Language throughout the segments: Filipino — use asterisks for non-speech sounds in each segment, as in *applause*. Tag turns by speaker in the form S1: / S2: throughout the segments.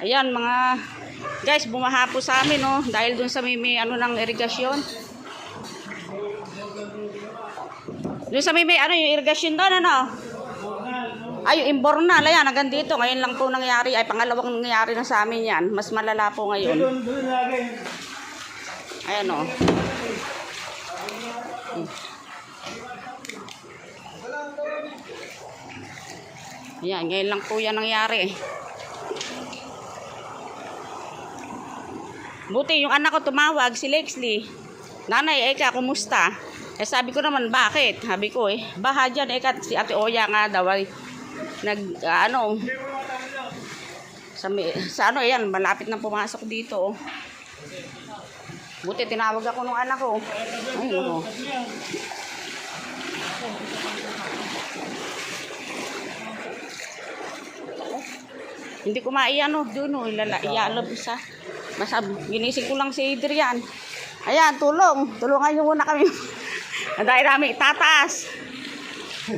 S1: Ayan mga guys, bumaha po sa amin oh dahil dun sa may, may ano ng irigasyon. Dun sa may, may ano yung irigasyon doon ano? Ay, yung imbornal, ayan, hanggang dito. Ngayon lang po nangyari, ay pangalawang nangyari na sa amin yan. Mas malala po ngayon. Ayan o. Ayan, ngayon lang po yan nangyari. Buti yung anak ko tumawag, si Lexley. Nanay, Eka, kumusta? Eh sabi ko naman, bakit? Sabi ko eh, baha dyan, Eka, si Ate Oya nga daw ay nag, ah, ano, sa, sa ano, yan, malapit na pumasok dito. Oh. Buti tinawag ako nung anak ko. Ay, ano. Hindi ko maiano doon, oh, ilala, ialab isa. Masab, ginising ko lang si Adrian. Ayan, tulong. Tulungan niyo muna kami. *laughs* Ang dahil namin itataas.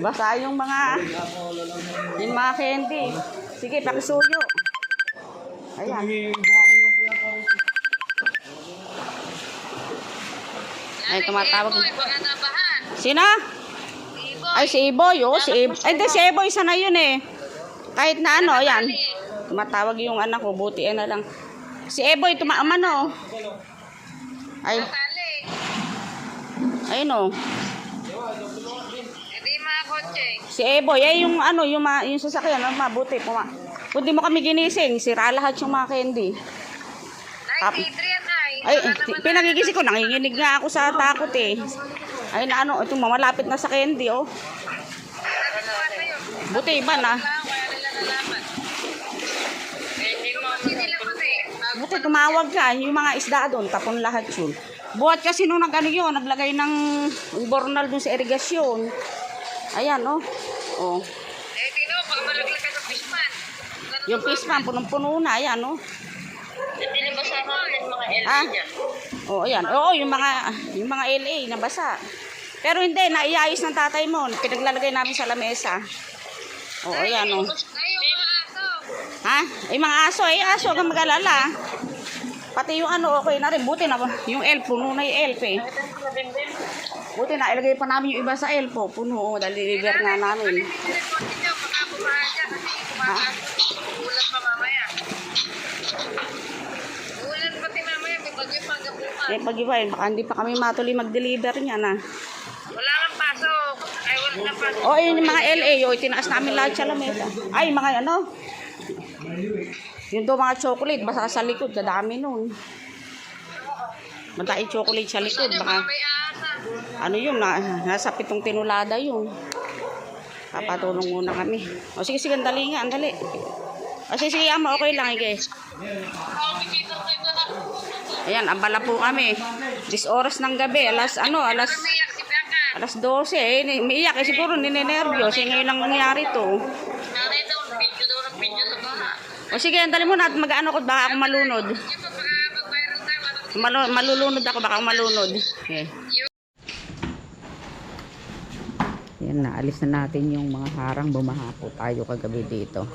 S1: Basa yung mga yung mga candy. Sige, pakisuyo. Ayan. Ay, tumatawag. Sino? Ay, si Iboy, oh. Si Iboy. Ay, hindi, si Iboy, sana yun eh. Kahit na ano, ayan. Tumatawag yung anak ko, buti eh na lang. Si Eboy, tumaman oh. Ay, ayun
S2: kotse.
S1: Si Eboy, ay yung ano, yung, ma, yung sasakyan, ano, mabuti. Puma. Buti mo kami ginising, sira lahat yung mga candy. Tap-
S2: Ay. Ay,
S1: pinagigising ko, nanginginig nga ako sa takot eh. Ay na ano, itong malapit na sa candy oh. Buti iba na.
S2: Wala nila nalaman. Hindi nila kasi.
S1: Buti tumawag ka, yung mga isda doon, tapon lahat yun. Buhat kasi nung nag ano yun, naglagay ng bornal dun sa irigasyon. Ayan oh. Oh.
S2: Eh, tino, baka malaglag ka sa fishman.
S1: Yung pispan, punong-puno na, ayan oh.
S2: Hindi na ba sa mga mga
S1: Ah. Oh, ayan. Oo, yung mga yung mga LA nabasa. Pero hindi, naiayos ng tatay mo. Pinaglalagay namin sa lamesa. Oo, ayan oh.
S2: Ay, yung mga aso.
S1: Ha? Ay, mga aso, ay aso, kang mag-alala. Pati yung ano, okay na rin. Buti na, yung elf, puno na yung elf eh. Buti na, ilagay pa namin yung iba sa elf po. Puno, oh, deliver nga namin.
S2: Bukas.
S1: Eh, pag iba, eh, baka hindi pa kami matuloy mag-deliver niya na.
S2: Wala kang pasok. Ay, wala na pasok.
S1: Oh, yun yung mga LA, oh, tinaas namin lahat sa lamesa. Ay, mga ano? Yung daw mga chocolate, basta sa likod, kadami nun. Madaing chocolate sa likod, baka ano yun, na, nasa pitong tinulada yun. Papatulong muna kami. O sige, sige, ang dali nga, ang dali. O sige, sige, ama, okay lang, ige. Ayan, abala po kami. 10 oras ng gabi, alas, ano, alas, alas 12, eh, umiiyak, eh, siguro ninenervyos, eh, ngayon lang nangyari to.
S2: Nanay daw, video daw ng video sa baha.
S1: O sige, ang dali mo na at mag-ano ko, baka ako malunod. Malu malulunod ako, baka ako malunod. Okay. Yan na, alis na natin yung mga harang. Bumaha po tayo kagabi dito.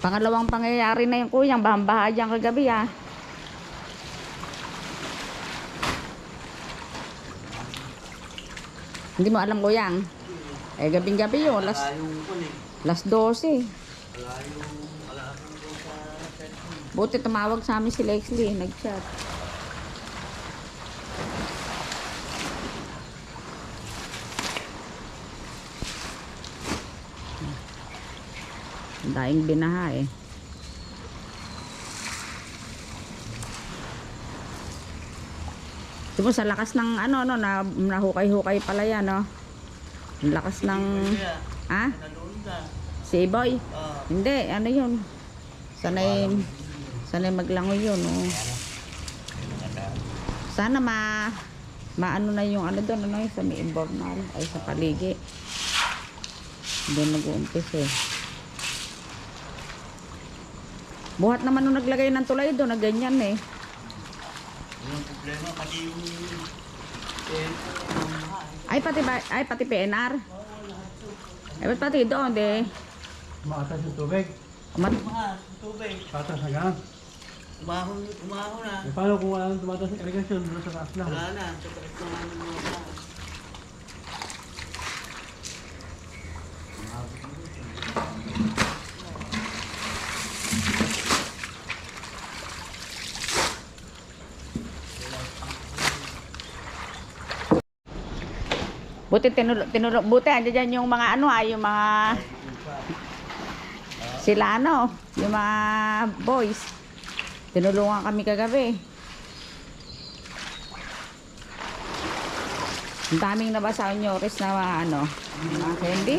S1: Pangalawang pangyayari na yung kuyang, bahan-baha kagabi ah. Hindi mo alam kuyang. Eh, gabing-gabi yun. Alas, alas 12. Buti tumawag sa amin si Lexley. Nag-chat. Daing binaha eh. Diba sa lakas ng ano no na nahukay-hukay pala yan no. Ang lakas ng ha? Si Boy? Hindi, ano yun? Sanay sanay maglangoy yun oh. Sana ma maano na yung ano doon ano yung sa may Imbornal ay sa paligi. Doon nag-uumpis eh. Buhat naman nung naglagay ng tulay doon na ganyan eh.
S3: Yung problema, pati yung
S1: Ay, pati ba, ay, pati PNR. Ay, ba't pati doon, de?
S3: Maatas yung tubig.
S1: Mat
S4: Mahal, tubig.
S3: Tatas hanggang.
S4: Umahon, umahon na.
S3: E paano kung walang tumatas ng irigasyon? Doon sa taas lang.
S4: Wala na, sa taas na
S1: Buti tinulo, tinulo, buti andyan dyan yung mga ano ah, yung mga sila ano, yung mga boys. Tinulungan kami kagabi. Ang daming nabasa nyo, Res, na mga ano, mga candy.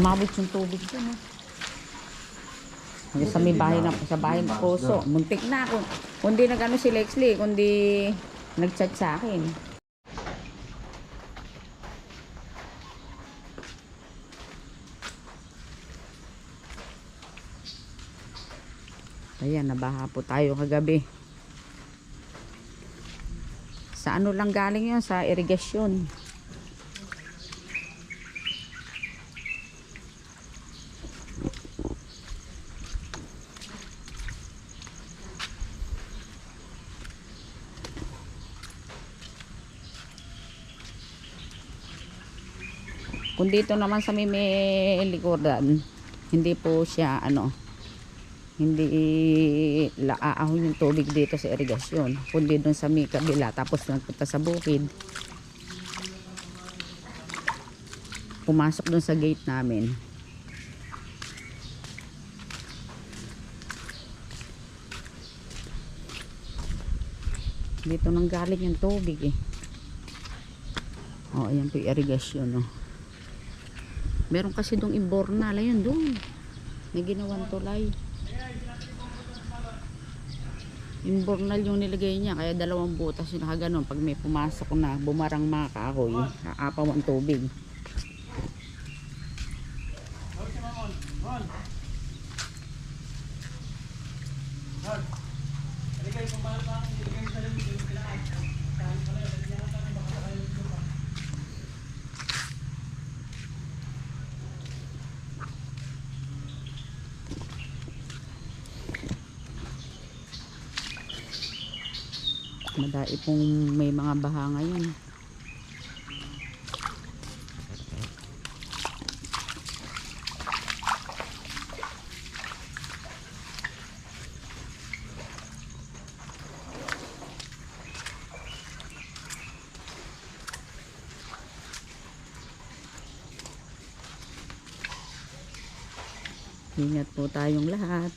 S1: Umabot yung tubig dyan. Eh. Hanggang sa may bahay na, sa bahay ng puso. Muntik na ako. Kundi nag-ano si Lexley, kundi nag-chat sa akin. Ayan, nabaha po tayo kagabi. Sa ano lang galing yun? Sa irigasyon. Kung dito naman sa may, likuran, hindi po siya ano, hindi laaahon yung tubig dito sa irigasyon. Kundi doon sa may kabila, tapos nagpunta sa bukid. Pumasok doon sa gate namin. Dito nang galing yung tubig eh. Oh, ayan po irigasyon, oh. Meron kasi dong imbornal, ayun doon. May ginawang tulay. Imbornal yung nilagay niya, kaya dalawang butas yung nakaganon. Pag may pumasok na, bumarang mga kahoy, aapaw ang tubig. Madai pong may mga baha ngayon. Ingat po tayong lahat.